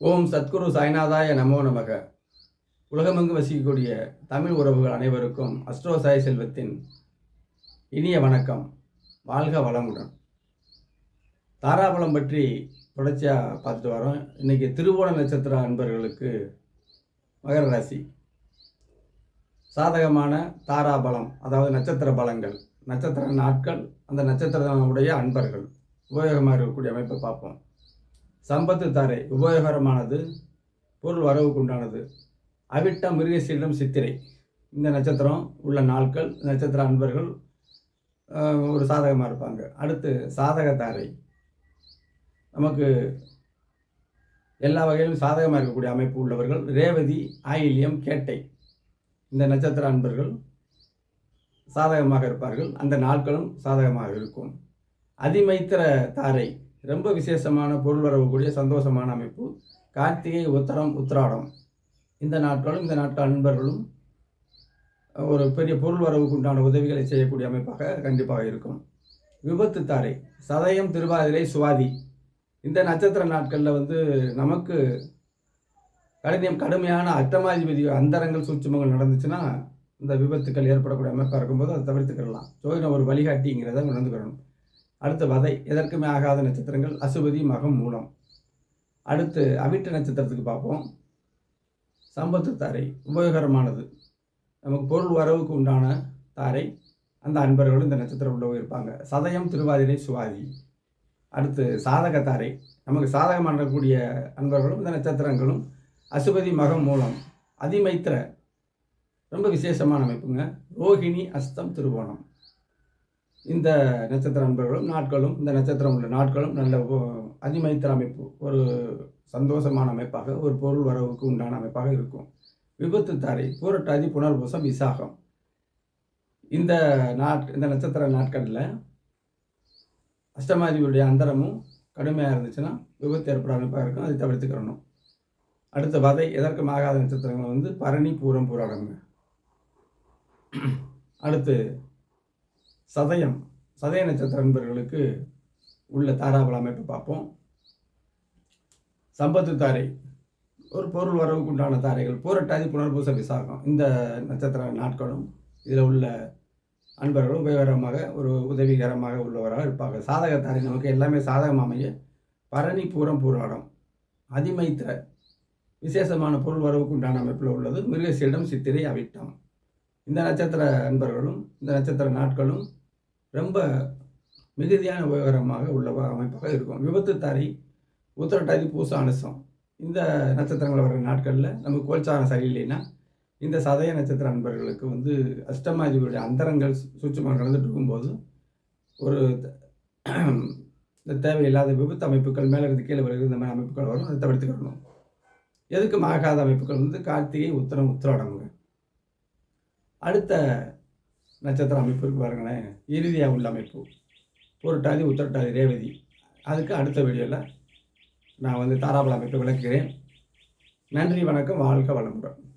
ஓம் சத்குரு சாய்நாதாய நமோ நமக. உலகமெங்கு வசிக்கக்கூடிய தமிழ் உறவுகள் அனைவருக்கும் அஸ்ட்ரோ சாய் செல்வத்தின் இனிய வணக்கம். வாழ்க வளமுடன். தாராபலம் பற்றி தொடர்ச்சியாக பார்த்துட்டு வரோம். இன்னைக்கு திருவோண நட்சத்திர அன்பர்களுக்கு மகர ராசி. சாதகமான தாராபலம் அதாவது நட்சத்திர பலங்கள் நட்சத்திர நாட்கள் அந்த நட்சத்திரனுடைய அன்பர்கள். உபயோகமாக இருக்கக்கூடிய அமைப்பை பார்ப்போம். சம்பத்து தாரை உபயோகரமானது பொருள் வரவுக்கு உண்டானது அவிட்டம் மிருகசீலம் சித்திரை. இந்த நட்சத்திரம் உள்ள நாட்கள் நட்சத்திர அன்பர்கள் ஒரு சாதகமாக இருப்பாங்க. அடுத்து சாதக தாரை. நமக்கு எல்லா வகையிலும் சாதகமாக இருக்கக்கூடிய அமைப்பு உள்ளவர்கள் ரேவதி ஆயில்யம் கேட்டை. இந்த நட்சத்திர அன்பர்கள் சாதகமாக இருப்பார்கள். அந்த நாட்களும் சாதகமாக இருக்கும். அதிமைத்திர தாரை. ரொம்ப விசேஷமான பொருள் வரக்கூடிய சந்தோஷமான அமைப்பு. கார்த்திகை உத்தரம் உத்திராடம். இந்த நாட்களும் இந்த நாட்கள் அன்பர்களும் ஒரு பெரிய பொருள் வரவுக்கு உண்டான உதவிகளை செய்யக்கூடிய அமைப்பாக கண்டிப்பாக இருக்கும். விபத்து தாரை சதயம் திருவாதிரை சுவாதி. இந்த நட்சத்திர நாட்களில் வந்து நமக்கு கடினம் கடுமையான அட்டமாதிபதி அந்தரங்கள் சூட்சமங்கள் நடந்துச்சுன்னா இந்த விபத்துக்கள் ஏற்படக்கூடிய அமைப்பாக இருக்கும்போது அதை தவிர்த்துக்கிடலாம். ஜோதிடம் ஒரு வழிகாட்டிங்கிறத உணர்ந்துக்கிறணும் அடுத்து வதை எதற்குமே ஆகாத நட்சத்திரங்கள் அசுபதி மகம் மூலம். அடுத்து அவிட்ட நட்சத்திரத்துக்கு பார்ப்போம். சம்பத்து தாரை உபயோகரமானது நமக்கு பொருள் வரவுக்கு உண்டான தாரை அந்த அன்பர்களும் இந்த நட்சத்திரம் உள்ளவங்க இருப்பாங்க. சதயம் திருவாதிரை சுவாதி. அடுத்து சாதக தாரை நமக்கு சாதகம் பண்ணக்கூடிய அன்பர்களும் இந்த நட்சத்திரங்களும் அசுபதி மகம் மூலம். அதிமைத்திர ரொம்ப விசேஷமான அமைப்புங்க. ரோகிணி அஸ்தம் திருவோணம். இந்த நட்சத்திர அன்பர்களும் நாட்களும் இந்த நட்சத்திரம் உள்ள நாட்களும் நல்ல ஒ- அதிமைத்திர அமைப்பு ஒரு சந்தோஷமான அமைப்பாக ஒரு பொருள் வரவுக்கு உண்டான அமைப்பாக இருக்கும். விபத்து தாரை பூரட்டாதி புனர்பூசம் விசாகம். இந்த நாட் இந்த நட்சத்திர நாட்களில் அஷ்டமாதிபதியுடைய அந்தரமும் கடுமையாக இருந்துச்சுன்னா விபத்து ஏற்பட அமைப்பாக இருக்கும். அதை தவிர்த்துக்கிறணும். அடுத்த வதை எதற்கும் ஆகாத நட்சத்திரங்கள் வந்து பரணி பூரம் பூராடங்க. அடுத்து சதயம் சதய நட்சத்திர நண்பர்களுக்கு உள்ள தாராபல அமைப்பு பார்ப்போம். சம்பத்து தாரை ஒரு பொருள் வரவுக்கு உண்டான தாரைகள் பூரட்டாதி புனர்பூச விசாகம் இந்த நட்சத்திர நாட்களும் இதில் உள்ள அன்பர்களும் உபயோகரமாக ஒரு உதவிகரமாக உள்ளவராக இருப்பாங்க சாதக தாரை நமக்கு எல்லாமே சாதகம் அமைய பரணி பூரம் பூராடம் அதிமைத்திர விசேஷமான பொருள் வரவுக்கு உண்டான அமைப்பில் உள்ளது. மிருகசீடம் சித்திரை அவிட்டம். இந்த நட்சத்திர அன்பர்களும் இந்த நட்சத்திர நாட்களும் ரொம்ப மிகுதியான உபயோகரமாக உள்ளவா அமைப்பாக இருக்கும். விபத்து தாரி உத்தரட்டாதி பூச அனுசம். இந்த நட்சத்திரங்கள் வர நாட்களில் நம்ம கோல்சாரம் சரியில்லைன்னா இந்த சதய நட்சத்திர அன்பர்களுக்கு வந்து அஷ்டமாதிபதியுடைய அந்தரங்கள் சூட்சமாக நடந்துட்டு இருக்கும்போது ஒரு இந்த தேவையில்லாத விபத்து அமைப்புகள் மேலே இருந்து கீழே வருகிறது இந்த மாதிரி அமைப்புகள் வரும். அதை தவிர்த்துக்கணும் எதுக்கு ஆகாத அமைப்புகள் வந்து கார்த்திகை உத்தரம் உத்திராடமுங்க அடுத்த நட்சத்திர அமைப்பிற்கு பாருங்களேன். இறுதியாக உள்ள அமைப்பு பொருட்டாதி உத்திரட்டாதி ரேவதி. அதுக்கு அடுத்த வீடியோவில் நான் வந்து தாராபல அமைப்பை விளக்குகிறேன். நன்றி வணக்கம் வாழ்க வளமுடன்.